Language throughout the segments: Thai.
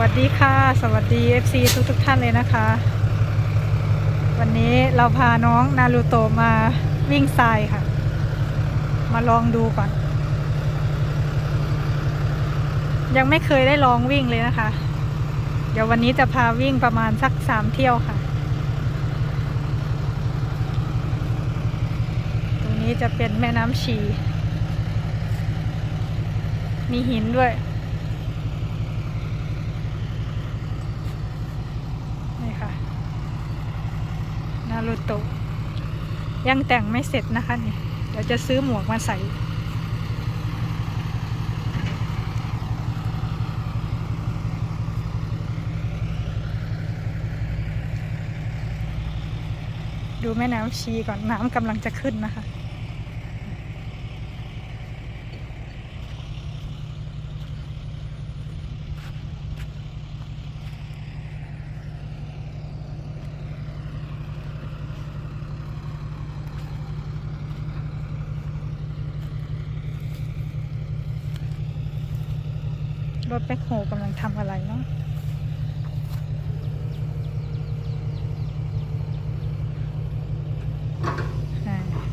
วัสดีค่ะ สวัสดี FC ทุกทุกท่านเลยนะคะ วันนี้เราพาน้องนารูโตะมาวิ่งทรายค่ะ มาลองดูก่อน ยังไม่เคยได้ลองวิ่งเลยนะคะ เดี๋ยววันนี้จะพาวิ่งประมาณสักสามเที่ยวค่ะ ตรงนี้จะเป็นแม่น้ำชี มีหินด้วย นี่ค่ะ นารูโตะยังแต่งไม่เสร็จนะคะนี่เดี๋ยวจะซื้อหมวกมาใส่ดูแม่น้ำชีก่อนน้ำกำลังจะขึ้นนะคะ ถแบ็คโฮกำลังทำอะไรเนาะ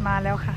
มาแล้วค่ะ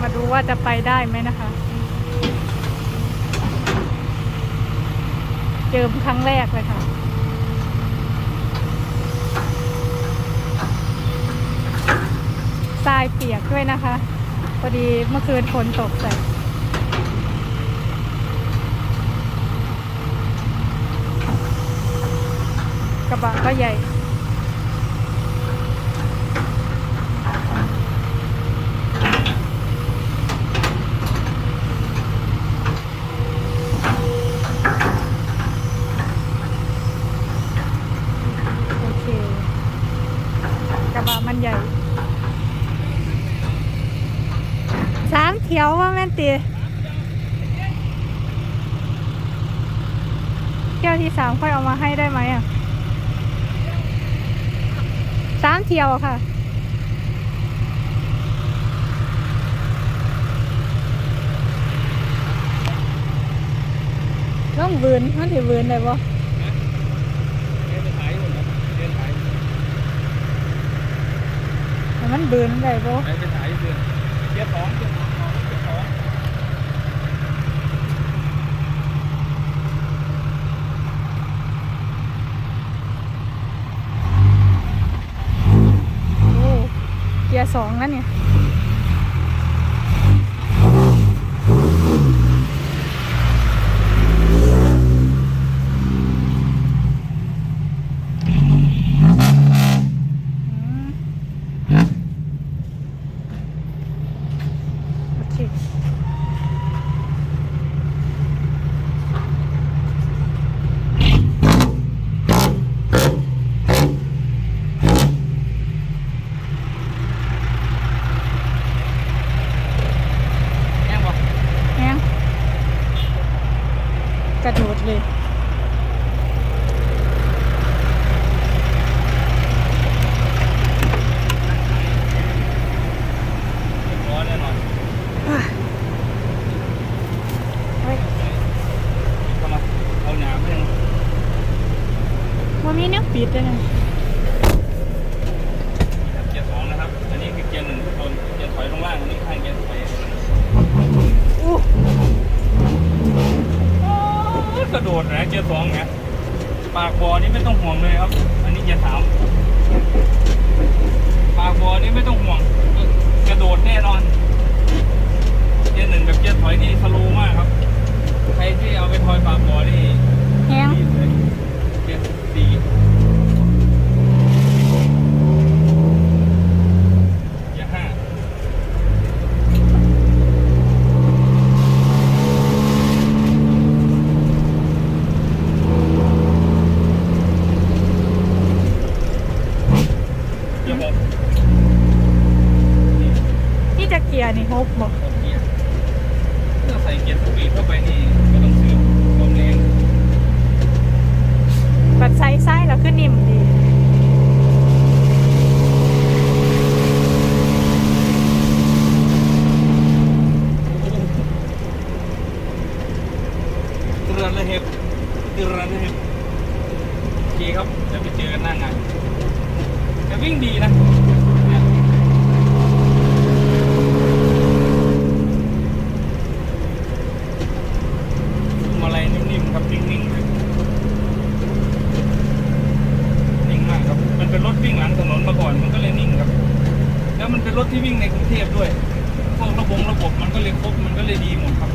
มาดู ว่าจะไปได้ไหมนะคะ เจิมครั้งแรกเลยค่ะทรายเปียกด้วยนะคะพอดีเมื่อคืนฝนตกใส่กระบะก็ใหญ่ โอเค กระบะมันใหญ่ สาม เถียวว่าแม่นตีเที่ยวที่สามค่อยเอามาให้ได้ไหมอะสามเที่ยวอะค่ะต้องบืนมันถือบืนได้ปะเดินไปขายหมดครับเดินขายแต่มันบืนได้ปะไปไปขายเดือนเกียร์สองเกียร์สองเกียร์สอง โอ้เกียร์ สองแล้วเนี่ย อืมโอเค แย่งบ่ แฮงกระโดดเลย ร้อนแน่นอน เฮ้ย เข้ามาเอาหนามยัง มันมีเนี่ย ปิดเลยนะเกียร์สองนะครับ อันนี้คือเกียร์หนึ่งทุกคน เกียร์ถอยลงล่างอันนี้ข้างเกียร์ถอยอู้โอ้ยกระโดดนะเกียร์สองนะปากบ่อนี่ไม่ต้องห่วงเลยครับ อันนี้เกียร์สามปากบ่อนี่ไม่ต้องห่วง กระโดดแน่นอนถอยที่สโลว์มากครับ ใครที่เอาไปถอยปากบ่อนี่แห้งดีเลยเจ็ดดีอย่าห้า เดี๋ยวผมนี่ นี่จะเกียร์นี่ฮบบอก ผมเกียร์ถ้าใส่เกียร์สปีดเข้าไปนี่ไม่ต้องซื้อลมแรง ปัดไซส์ไซส์แล้วขึ้นนิ่มดี เตือนเลยเห็บเตือนเลยเห็บโอเคครับจะไปเจอกันหน้างานจะ วิ่งดีนะเนี่ยพวงมาลัยนิ่มๆครับนิ่งๆเลยนิ่งมากครับ มันเป็นรถวิ่งหลังถนนมาก่อนมันก็เลยนิ่งครับ แล้วมันเป็นรถที่วิ่งในกรุงเทพด้วยพวกระบบระบบมันก็เลยครบมันก็เลยดีหมดครับ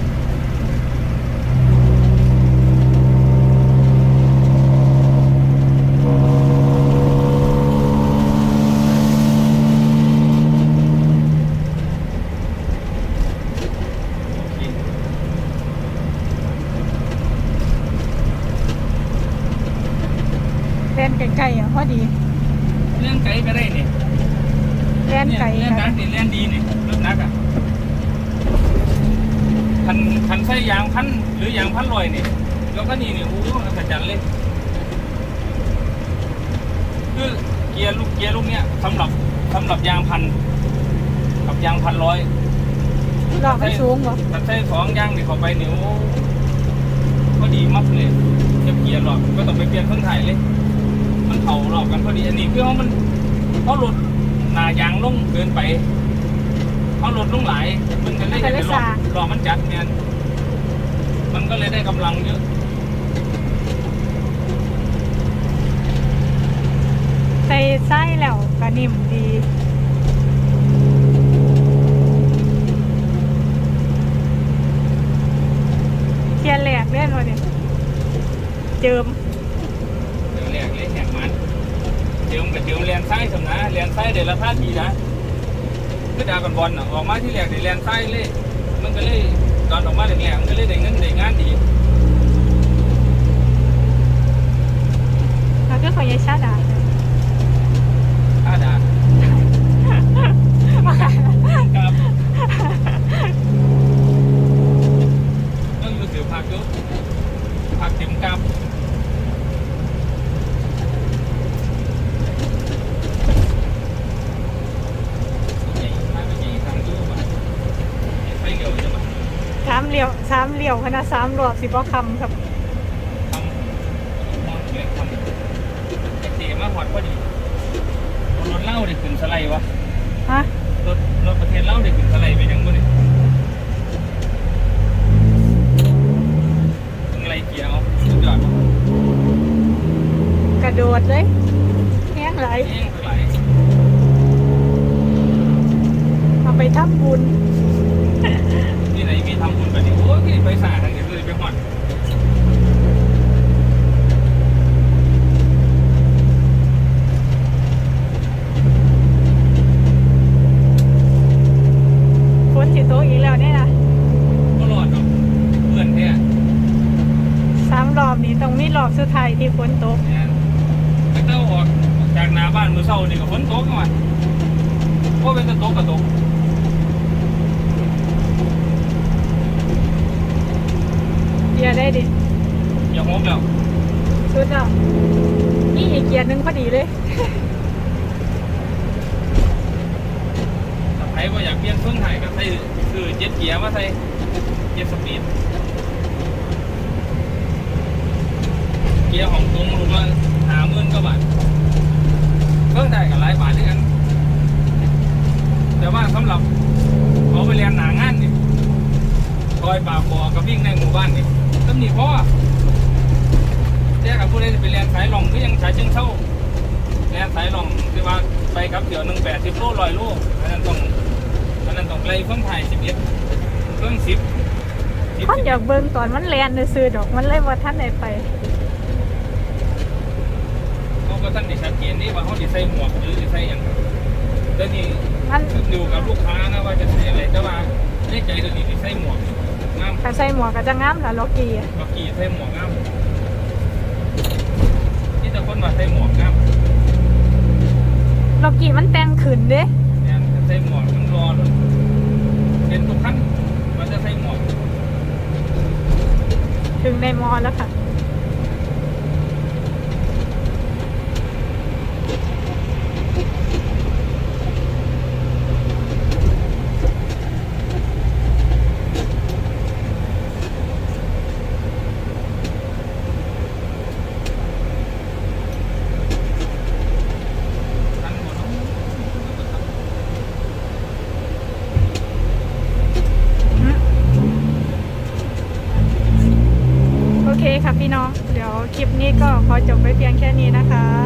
ล่นไกลๆอะพอดีเล่นไกลก็ได้เนี่ยแล่นไกลเล่นนัค่ะกนี่เล่นดีเนี่ยรถนักอะคันคันใส่ยางพันหรือยางพันลอยเนี่ยแล้วก็นี่เนี่ยโอ้โหอัศจรรย์เลยคือเกียร์ลูกเกียร์ลูกเนี้ยสำหรับสำหรับยางพันกับยางพันร้อยหลอกไม่สูงบ่ถ้าใส่สองยางนี่เข้าไปเนี่ยโอ้ก็ดีมากเลยจะเกียร์หรอกก็ต้องไปเปลี่ยนเครื่องถ่ายเลยมัน เผาหลอกกันพอดีอันนี้คือว่ามันเขาหลุดหนายางลงเกินไปเขาหลุดลงหลายมันก็เลยได้หลอกหลอกมันจัดเนี่ยมันก็เลยได้กำลังเยอะใส่ไส้แล้วก็นิ่มดีเกียร์แหลกเล่นวะเนี่ยเจิม เดี๋ยวแรกเลยแหกมัน เดี๋ยวกับเดี๋ยวเรียนไส้สำนะเรียนไส้เดี๋ยวละท่าทีนะคือดากันบอลน่ะออกมาที่แรกเดี๋ยวเรียนไส้เลย มันก็เลยตอนออกมาแรกๆมันก็เลยได้เงินได้งานดีแล้วก็ขอยายชาดาท่าดาครับต้องอยู่สือผักเยอะผักเต็มกับใหญ่มากใหญ่ทางตู้มาไฟเร็วจะมา สามเหลี่ยวสามเหลี่ ยวคณะสามรอบสิบ่คำครับทำมองเล็กทำไอเตะมาหอดพอดีรถเหล่าเด็กขึ้นสไลด์วะฮะรถรถประเทศเหล่าเด็กขึ้นสไลด์ไปยังบ่เนี่ยมึงไรเกียร์เอาสุดยอดวะกระโดดเลยแห้งไหลายเองไหลเอาไปทำบุญ ที่ไหนมีทำบุญแบบนี้โอ้ยไปสาทางเดียวเลยไปหอดฝนสิโตกอีกแล้วเนี่ยนะก็รอดเนาะเพื่อนเนี่ยสามรอบนี้ต้องมีรอบสุดท้ายที่ฝนตกเนี่ยไปเต้าออกจากหน้าบ้านมือเศร้านี่ก็ฝนตกมาโอ้เป็นตะตกกระตก เกียร์ได้ดิอย่าโมกแล้วสุดแล้วนี่อีกเกียร์หนึงพอดีเลย ถ้าใครว่าอยากเปลี่ยนเครื่องถ่ายก็ใส่คือเจ็ดเกียร์มาใส่เจ็ดสปีดเกียร์ของตรงรูละหาหมื่นกว่าบาทเครื่องถ่ายกับหลายบาทด้วยกัน แต่ว่าสำหรับเขาไปเรียนหนางานนี่คอยป่าบอกับวิ่งในหมู่บ้านนี่ ตำหนิพ่อแต่กับผู้ใดจะไปเรียนสายหลองก็ยังสายเชิงเช่าเรียนสายหลองที่ว่าไปครับเดี๋ยวหนึ่งแปดสิบโลลอยโลอันนั้นต้องอันนั้นต้องไกลเครื่องถ่ายสิบเอ็ดเครื่องสิบสิบคนอยากเบิ่งตอนมันแลนซื้อๆดอกมันเลยว่าท่านไหนไปเขาก็ท่านได้ชัดเจนนี่ว่าเขาจะใส่หมวกหรือจะใส่อย่างแต่นี่มันอยู่กับลูกค้านะว่าจะใส่อะไรแต่ว่าในใจตัวนี้ที่ใส่หมวกงาม ถ้าใส่หมวกก็จะงามล่ะล็อกกี้อะบักกี้ใส่หมวกงามนี่แต่คนว่าใส่หมวกงามล็อกกี้มันแต่งขึ้นเด้เนี่ยใส่หมวกมันรอเลยเป็นทุกขั้นมันจะใส่หมวกถึงในมอแล้วค่ะ ขั้นหมดเนาะ โอเคค่ะพี่ นี่ก็ขอจบไว้เพียงแค่นี้นะคะ